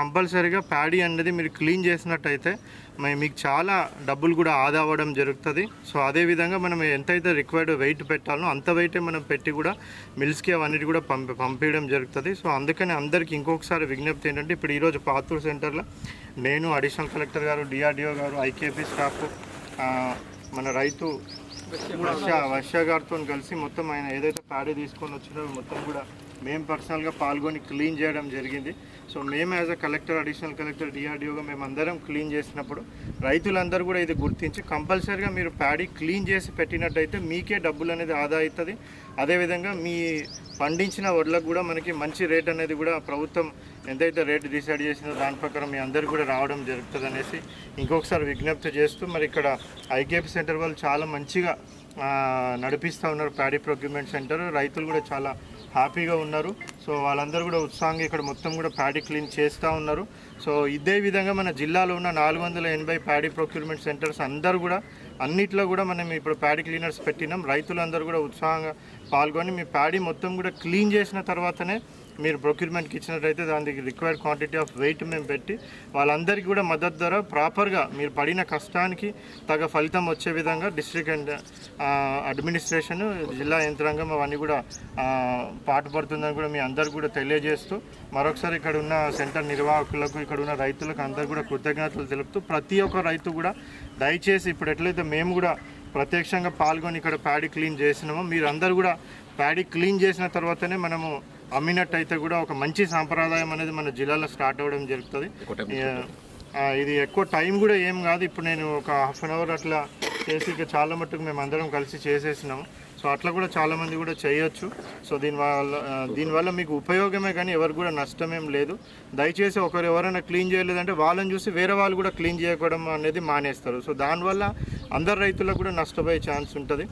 కంపల్సరీగా ప్యాడీ అనేది మీరు క్లీన్ చేసినట్టయితే మరి మీకు చాలా డబ్బులు కూడా ఆదా అవ్వడం జరుగుతుంది. సో అదే విధంగా మనం ఎంతైతే రిక్వైర్డ్ వెయిట్ పెట్టాలో అంత వెయిటే మనం పెట్టి కూడా మిల్స్కి అవన్నిటి కూడా పంపి పంపించడం జరుగుతుంది. సో అందుకని అందరికీ ఇంకొకసారి విజ్ఞప్తి ఏంటంటే ఇప్పుడు ఈరోజు పాతూరు సెంటర్లో నేను అడిషనల్ కలెక్టర్ గారు డిఆర్డిఓ గారు ఐకేపీ స్టాఫ్ మన రైతు వర్ష వర్ష గారితో కలిసి మొత్తం ఆయన ఏదైతే ప్యాడీ తీసుకొని వచ్చినో మొత్తం కూడా మేము పర్సనల్గా పాల్గొని క్లీన్ చేయడం జరిగింది. సో మేము as a collector additional collector డిఆర్డిఓగా మేము అందరం క్లీన్ చేసినప్పుడు రైతులందరూ కూడా ఇది గుర్తించి కంపల్సరీగా మీరు ప్యాడీ క్లీన్ చేసి పెట్టినట్టయితే మీకే డబ్బులు అనేది ఆదా అవుతుంది అదేవిధంగా మీ పండించిన వడ్లకు కూడా మనకి మంచి రేట్ అనేది కూడా ప్రభుత్వం ఎంతైతే రేటు డిసైడ్ చేసిందో దాని ప్రకారం మీ అందరు కూడా రావడం జరుగుతుంది అనేసి ఇంకొకసారి విజ్ఞప్తి చేస్తూ మరి ఇక్కడ ఐకేపీ సెంటర్ వాళ్ళు చాలా మంచిగా నడిపిస్తూ ఉన్నారు. ప్యాడీ ప్రొక్యూర్మెంట్ సెంటర్ రైతులు కూడా చాలా హ్యాపీగా ఉన్నారు. సో వాళ్ళందరూ కూడా ఉత్సాహంగా ఇక్కడ మొత్తం కూడా ప్యాడీ క్లీన్ చేస్తూ ఉన్నారు. సో ఇదే విధంగా మన జిల్లాలో ఉన్న నాలుగు వందల ఎనభై ప్యాడీ ప్రొక్యూర్మెంట్ సెంటర్స్ అందరూ కూడా అన్నిట్లో కూడా మనం ఇప్పుడు ప్యాడీ క్లీనర్స్ పెట్టినాం. రైతులందరూ కూడా ఉత్సాహంగా పాల్గొని మీ ప్యాడీ మొత్తం కూడా క్లీన్ చేసిన తర్వాతనే మీరు ప్రొక్యూర్మెంట్కి ఇచ్చినట్టయితే దానికి రిక్వైర్డ్ క్వాంటిటీ ఆఫ్ వెయిట్ మేము పెట్టి వాళ్ళందరికీ కూడా మద్దతు ధర ప్రాపర్గా మీరు పడిన కష్టానికి తగ ఫలితం వచ్చే విధంగా డిస్ట్రిక్ట్ అండ్ అడ్మినిస్ట్రేషన్ జిల్లా యంత్రాంగం అవన్నీ కూడా పాటుపడుతుందని కూడా మీ అందరు కూడా తెలియజేస్తూ మరొకసారి ఇక్కడ ఉన్న సెంటర్ నిర్వాహకులకు ఇక్కడ ఉన్న రైతులకు అందరు కూడా కృతజ్ఞతలు తెలుపుతూ ప్రతి ఒక్క రైతు కూడా దయచేసి ఇప్పుడు ఎట్లయితే మేము కూడా ప్రత్యక్షంగా పాల్గొని ఇక్కడ ప్యాడీ క్లీన్ చేసినామో మీరు అందరూ కూడా ప్యాడీ క్లీన్ చేసిన తర్వాతనే మనము అమ్మినట్టయితే కూడా ఒక మంచి సాంప్రదాయం అనేది మన జిల్లాలో స్టార్ట్ అవ్వడం జరుగుతుంది. ఇది ఎక్కువ టైం కూడా ఏం కాదు. ఇప్పుడు నేను ఒక హాఫ్ అన్ అవర్ అట్లా చేసి ఇక చాలా మట్టుకు మేము అందరం కలిసి చేసేసినాము. సో అట్లా కూడా చాలా మంది కూడా చేయొచ్చు. సో దీనివల్ల దీనివల్ల మీకు ఉపయోగమే కానీ ఎవరు కూడా నష్టమేం లేదు. దయచేసి ఒకరు ఎవరైనా క్లీన్ చేయలేదంటే వాళ్ళని చూసి వేరే వాళ్ళు కూడా క్లీన్ చేయడం అనేది మానేస్తారు. సో దానివల్ల అందరు రైతులకు కూడా నష్టపోయే ఛాన్స్ ఉంటుంది.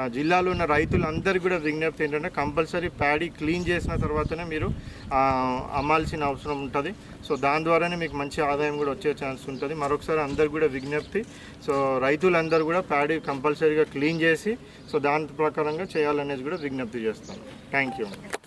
ఆ, జిల్లాలో ఉన్న రైతులందరికీ కూడా విజ్ఞప్తి ఏంటంటే కంపల్సరీ ప్యాడీ క్లీన్ చేసిన తర్వాతనే మీరు అమ్మాల్సిన అవసరం ఉంటుంది. సో దాని ద్వారానే మీకు మంచి ఆదాయం కూడా వచ్చే ఛాన్స్ ఉంటుంది. మరొకసారి అందరు కూడా విజ్ఞప్తి సో రైతులందరూ కూడా ప్యాడీ కంపల్సరీగా క్లీన్ చేసి సో దాని ప్రకారంగా చేయాలనేది కూడా విజ్ఞప్తి చేస్తాను. Thank you.